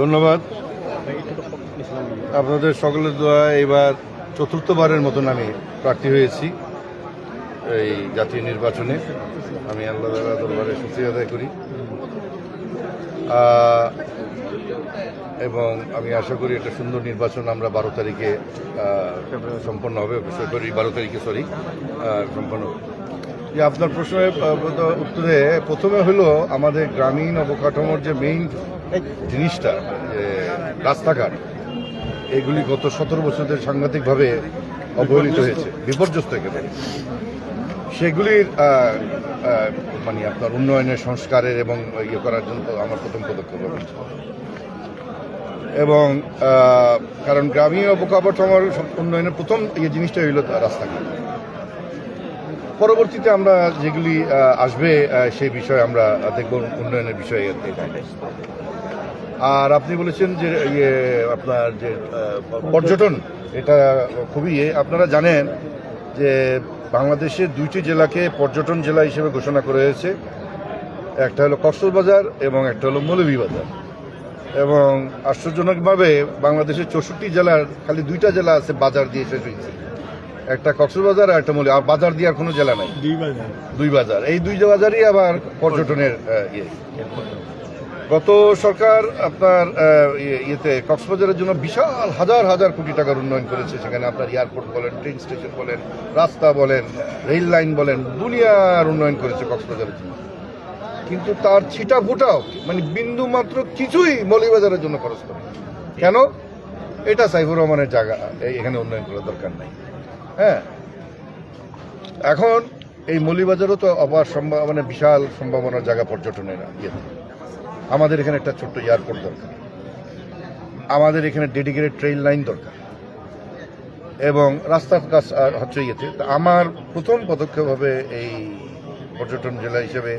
ধন্যবাদ। আপনাদের সকলের দোয়া এবার চতুর্থবারের মতন আমি প্রার্থী হয়েছি এই জাতীয় নির্বাচনে। আমি আল্লাহ দরবারে সুক্রিয়া আদায় করি। এবং আমি আশা করি একটা সুন্দর নির্বাচন আমরা বারো তারিখে সম্পন্ন হবে ফেব্রুয়ারি বারো তারিখে, সরি সম্পন্ন হবে। যে আপনার প্রশ্নের উত্তরে প্রথমে হলো আমাদের গ্রামীণ অবকাঠামোর যে মেইন জিনিসটা রাস্তাঘাট এগুলি গত সতেরো বছরের সাংঘাতিকভাবে অবহেলিত হয়েছে বিপর্যস্ত একেবারে। সেগুলির মানে আপনার উন্নয়নের সংস্কারের এবং ইয়ে করার জন্য আমার প্রথম পদক্ষেপ এবং কারণ গ্রামীণ অবকাঠামোর উন্নয়নের প্রথম ইয়ে জিনিসটা হইল রাস্তাঘাট। পরবর্তীতে আমরা যেগুলি আসবে সেই বিষয়ে আমরা দেখব উন্নয়নের বিষয়ে। আর আপনি বলেছেন যে ইয়ে আপনার যে পর্যটন এটা খুবই ইয়ে। আপনারা জানেন যে বাংলাদেশের দুইটি জেলাকে পর্যটন জেলা হিসেবে ঘোষণা করা হয়েছে। একটা হলো কক্সবাজার এবং একটা হলো মৌলভীবাজার। এবং আশ্চর্যজনকভাবে বাংলাদেশের চৌষট্টি জেলার খালি দুইটা জেলা আছে বাজার দিয়ে শেষ হয়েছে। একটা কক্সবাজার আর একটা মৌলী আর বাজার দিয়ে আর কোনো জেলা নাই। দুই বাজার। এই দুই বাজারই আবার পর্যটনের ইয়ে। গত সরকার আপনার ইয়ে- ইয়েতে কক্সবাজারের জন্য বিশাল হাজার হাজার কোটি টাকার উন্নয়ন করেছে। সেখানে আপনার এয়ারপোর্ট বলেন, ট্রেন স্টেশন বলেন, রাস্তা বলেন, রেল লাইন বলেন, দুনিয়ার উন্নয়ন করেছে কক্সবাজারের জন্য। কিন্তু তার ছিটা ফুটাও মানে বিন্দু মাত্র কিছুই মৌলিবাজারের জন্য খরচ করে কেন? এটা সাইফুর রহমানের জায়গা এখানে উন্নয়ন করার দরকার নাই। হ্যাঁ? এখন এই মৌলিবাজারও তো অপার সম্ভব মানে বিশাল সম্ভাবনার জায়গা পর্যটনের ইয়েতে। আমাদের এখানে একটা ছোট্ট এয়ারপোর্ট দরকার। আমাদের এখানে ডেডিকেটেড ট্রেন লাইন দরকার। এবং রাস্তার কাজ হচ্ছে তা আমার প্রথম পদক্ষেপ হবে এই পর্যটন জেলা হিসেবে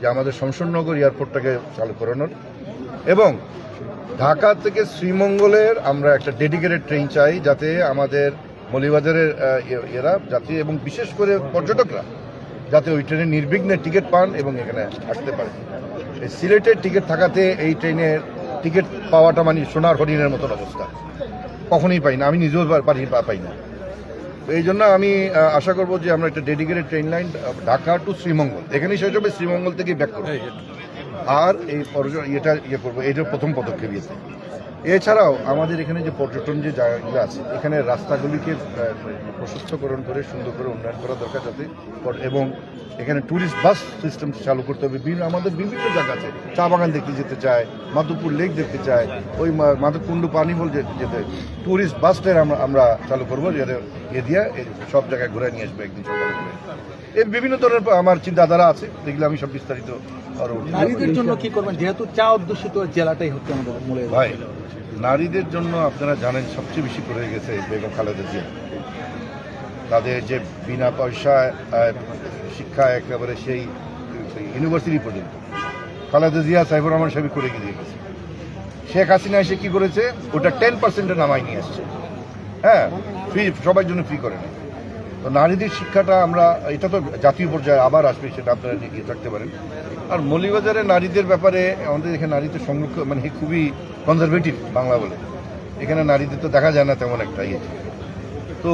যে আমাদের শমশননগর এয়ারপোর্টটাকে চালু করানোর। এবং ঢাকা থেকে শ্রীমঙ্গলের আমরা একটা ডেডিকেটেড ট্রেন চাই যাতে আমাদের মলিবাজারের এরা যাত্রী এবং বিশেষ করে পর্যটকরা যাতে ওই ট্রেনে নির্বিঘ্নে টিকিট পান এবং এখানে আসতে পারে এই সিলেটের টিকিট থাকাতে এই ট্রেনের টিকিট পাওয়াটা মানে সোনার হরিণের মতন অবস্থা। কখনই পাই না আমি নিজেও পারি পাই না। তো এই জন্য আমি আশা করব যে আমরা একটা dedicated train line Dhaka to Srimangal. এখানেই শেষ হবে শ্রীমঙ্গল থেকে ব্যাক করব। আর এই পর্যটন এটা ইয়ে করব এটা প্রথম পদক্ষেপ ইয়েতে। এছাড়াও আমাদের এখানে যে পর্যটন যে জায়গাগুলো আছে, এখানে রাস্তাগুলিকে প্রশস্তকরণ করে, সুন্দর করে উন্নয়ন করা দরকার যাতে এবং এখানে ট্যুরিস্ট বাস সিস্টেম চালু করতে হবে। বিভিন্ন, আমাদের বিভিন্ন জায়গা আছে। চা বাগান দেখতে যেতে চায়, মাধবপুর লেক দেখতে চায়, ওই মাধবকুণ্ড পানি বল যেতে ট্যুরিস্ট বাস ট্রেন আমরা আমরা চালু করব, যাতে এ দিয়ে সব জায়গায় ঘুরে নিয়ে আসব একদিন সকালে। এর বিভিন্ন ধরনের আমার চিন্তাধারা আছে যেগুলো আমি সব বিস্তারিত নারীদের জন্য কি করবেন? যেহেতু চা অধ্যুষিত জেলাটাই হচ্ছে আমাদের মূলে ভাই নারীদের জন্য আপনারা জানেন সবচেয়ে বেশি করে গেছে বেগম খালেদা জিয়া। তাদের যে বিনা পয়সায় শিক্ষা একেবারে সেই সেই ইউনিভার্সিটি পর্যন্ত। খালেদা জিয়া সাইফুর রহমান সাহেব করে গিয়ে গেছে শেখ হাসিনা এসে কি করেছে? ওটা টেন পার্সেন্টে নামায় নিয়ে আসছে হ্যাঁ ফ্রি সবার জন্য ফ্রি করে নেয়। তো নারীদের শিক্ষাটা আমরা এটা তো জাতীয় পর্যায়ে আবার আসবে সেটা আপনারা এগিয়ে থাকতে পারেন। আর মৌলিবাজারে নারীদের ব্যাপারে আমাদের এখানে নারীদের সংরক্ষণ মানে খুবই কনজারভেটিভ বাংলা বলে। এখানে নারীদের তো দেখা যায় না তেমন একটা ইয়ে তো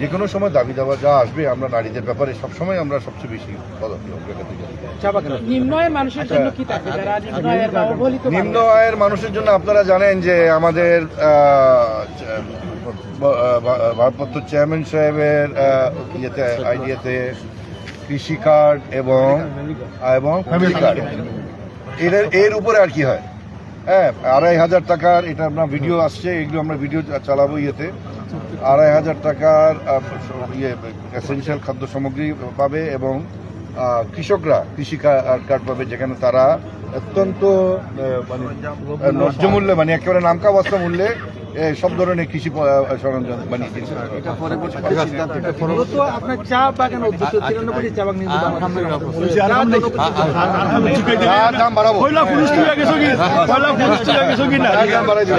যে কোনো সময় দাবি দাওয়া যা আসবে আমরা নারীদের ব্যাপারে সবসময় আমরা সবচেয়ে বেশি বাগান। নিম্ন আয়ের মানুষের জন্য আপনারা জানেন যে আমাদের ভারপ্রাপ্ত চেয়ারম্যান সাহেবের ইয়েতে আইডিয়াতে কৃষি কার্ড এবং এবং ফ্যামিলি কার্ড। এর এর উপরে আর কি হয়? হ্যাঁ আড়াই হাজার টাকার এটা আপনার ভিডিও আসছে এগুলো আমরা ভিডিও চালাবো ইয়েতে। আড়াই হাজার টাকার ইয়ে এসেনশিয়াল খাদ্য সামগ্রী পাবে এবং কৃষকরা কৃষি কার্ড পাবে যেখানে তারা অত্যন্ত মানে ন্যায্য মূল্যে মানে একেবারে নামকা বস্তা মূল্যে সব ধরনের কৃষি সরঞ্জাম বানিয়ে দাম বাড়াবো দাম বাড়াই দিবো।